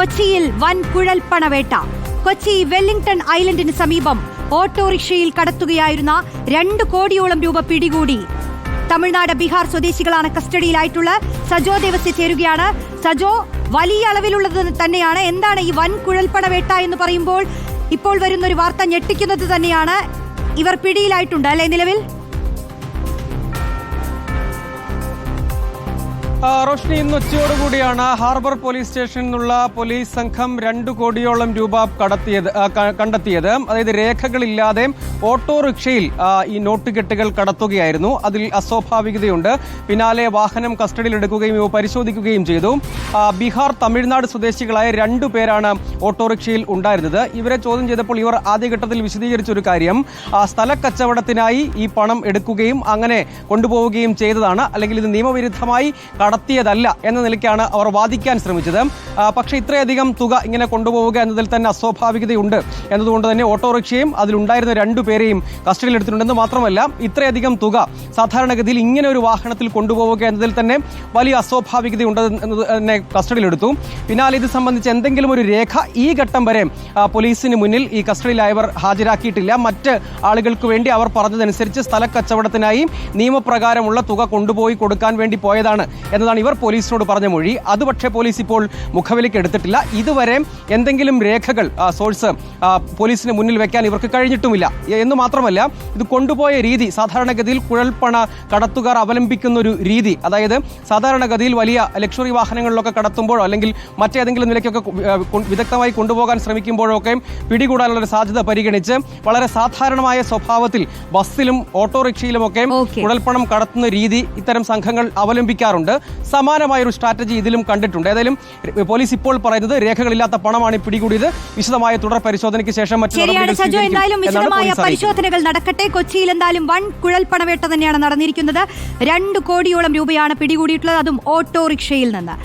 കൊച്ചിയിൽ വൻ കുഴൽപ്പണവേട്ട കൊച്ചി വെല്ലിംഗ്ടൺ ഐലൻഡിന് സമീപം ഓട്ടോറിക്ഷയിൽ കടത്തുകയായിരുന്ന രണ്ട് കോടിയോളം രൂപ പിടികൂടി. തമിഴ്നാട് ബീഹാർ സ്വദേശികളാണ് കസ്റ്റഡിയിലായിട്ടുള്ള സജോ ദേവസ്യ ചേരുകയാണ്. സജോ വലിയ അളവിലുള്ളത് തന്നെയാണ്. എന്താണ് ഈ വൻ കുഴൽപ്പണവേട്ട എന്ന് പറയുമ്പോൾ ഇപ്പോൾ വരുന്ന ഒരു വാർത്ത ഞെട്ടിക്കുന്നത് തന്നെയാണ്. ഇവർ പിടിയിലായിട്ടുണ്ട് അല്ലെ നിലവിൽ? റോഷ്നി ഇന്ന് ഉച്ചയോടുകൂടിയാണ് ഹാർബർ പോലീസ് സ്റ്റേഷനിൽ നിന്നുള്ള പോലീസ് സംഘം രണ്ടു കോടിയോളം രൂപ കടത്തിയത് കണ്ടെത്തിയത്. അതായത് രേഖകളില്ലാതെ ഓട്ടോറിക്ഷയിൽ ഈ നോട്ട് കെട്ടുകൾ കടത്തുകയായിരുന്നു. അതിൽ അസ്വാഭാവികതയുണ്ട്. പിന്നാലെ വാഹനം കസ്റ്റഡിയിലെടുക്കുകയും ഇവ പരിശോധിക്കുകയും ചെയ്തു. ബീഹാർ തമിഴ്നാട് സ്വദേശികളായ രണ്ടു പേരാണ് ഓട്ടോറിക്ഷയിൽ ഉണ്ടായിരുന്നത്. ഇവരെ ചോദ്യം ചെയ്തപ്പോൾ ഇവർ ആദ്യഘട്ടത്തിൽ വിശദീകരിച്ചൊരു കാര്യം സ്ഥലക്കച്ചവടത്തിനായി ഈ പണം എടുക്കുകയും അങ്ങനെ കൊണ്ടുപോവുകയും ചെയ്തതാണ്. അല്ലെങ്കിൽ ഇത് നിയമവിരുദ്ധമായി കടത്തിയതല്ല എന്ന നിലയ്ക്കാണ് അവർ വാദിക്കാൻ ശ്രമിച്ചത്. പക്ഷേ ഇത്രയധികം തുക ഇങ്ങനെ കൊണ്ടുപോവുക എന്നതിൽ തന്നെ അസ്വാഭാവികതയുണ്ട്. എന്നതുകൊണ്ട് തന്നെ ഓട്ടോറിക്ഷയും അതിലുണ്ടായിരുന്ന രണ്ടു പേരെയും കസ്റ്റഡിയിലെടുത്തിട്ടുണ്ടെന്ന് മാത്രമല്ല ഇത്രയധികം തുക സാധാരണഗതിയിൽ ഇങ്ങനെ ഒരു വാഹനത്തിൽ കൊണ്ടുപോവുക എന്നതിൽ തന്നെ വലിയ അസ്വാഭാവികതയുണ്ട് എന്നത് തന്നെ കസ്റ്റഡിയിലെടുത്തു. പിന്നാലെ ഇത് സംബന്ധിച്ച് എന്തെങ്കിലും ഒരു രേഖ ഈ ഘട്ടം വരെ പോലീസിന് മുന്നിൽ ഈ കസ്റ്റഡിയിലായവർ ഹാജരാക്കിയിട്ടില്ല. മറ്റ് ആളുകൾക്ക് വേണ്ടി അവർ പറഞ്ഞതനുസരിച്ച് സ്ഥലക്കച്ചവടത്തിനായി നിയമപ്രകാരമുള്ള തുക കൊണ്ടുപോയി കൊടുക്കാൻ വേണ്ടി പോയതാണ്. എന്നതാണ് ഇവർ പോലീസിനോട് പറഞ്ഞ മൊഴി. അതുപക്ഷേ പോലീസ് ഇപ്പോൾ മുഖവിലേക്ക് എടുത്തിട്ടില്ല. ഇതുവരെ എന്തെങ്കിലും രേഖകൾ സോഴ്സ് പോലീസിന് മുന്നിൽ വെക്കാൻ ഇവർക്ക് കഴിഞ്ഞിട്ടുമില്ല. എന്ന് മാത്രമല്ല ഇത് കൊണ്ടുപോയ രീതി സാധാരണഗതിയിൽ കുഴൽപ്പണ കടത്തുകാർ അവലംബിക്കുന്ന ഒരു രീതി. അതായത് സാധാരണഗതിയിൽ വലിയ ലക്ഷറി വാഹനങ്ങളിലൊക്കെ കടത്തുമ്പോഴോ അല്ലെങ്കിൽ മറ്റേതെങ്കിലും നിലയ്ക്കൊക്കെ വിദഗ്ധമായി കൊണ്ടുപോകാൻ ശ്രമിക്കുമ്പോഴൊക്കെ പിടികൂടാനുള്ള ഒരു സാധ്യത പരിഗണിച്ച് വളരെ സാധാരണമായ സ്വഭാവത്തിൽ ബസ്സിലും ഓട്ടോറിക്ഷയിലുമൊക്കെ ഒക്കെ കുഴൽപ്പണം കടത്തുന്ന രീതി ഇത്തരം സംഘങ്ങൾ അവലംബിക്കാറുണ്ട്. സമാനമായ ഒരു സ്ട്രാറ്റജി ഇതിലും കണ്ടിട്ടുണ്ട്. ഏതായാലും പോലീസ് ഇപ്പോൾ പറയുന്നത് രേഖകളില്ലാത്ത പണമാണ് പിടികൂടിയത്. വിശദമായ തുടർ പരിശോധനയ്ക്ക് ശേഷം മറ്റു എന്തായാലും വിശദമായ പരിശോധനകൾ നടക്കട്ടെ. കൊച്ചിയിൽ എന്തായാലും വൺ കുഴൽ പണവേട്ട തന്നെയാണ് നടന്നിരിക്കുന്നത്. രണ്ട് കോടിയോളം രൂപയാണ് പിടികൂടിയിട്ടുള്ളത്. അതും ഓട്ടോറിക്ഷയിൽ നിന്ന്.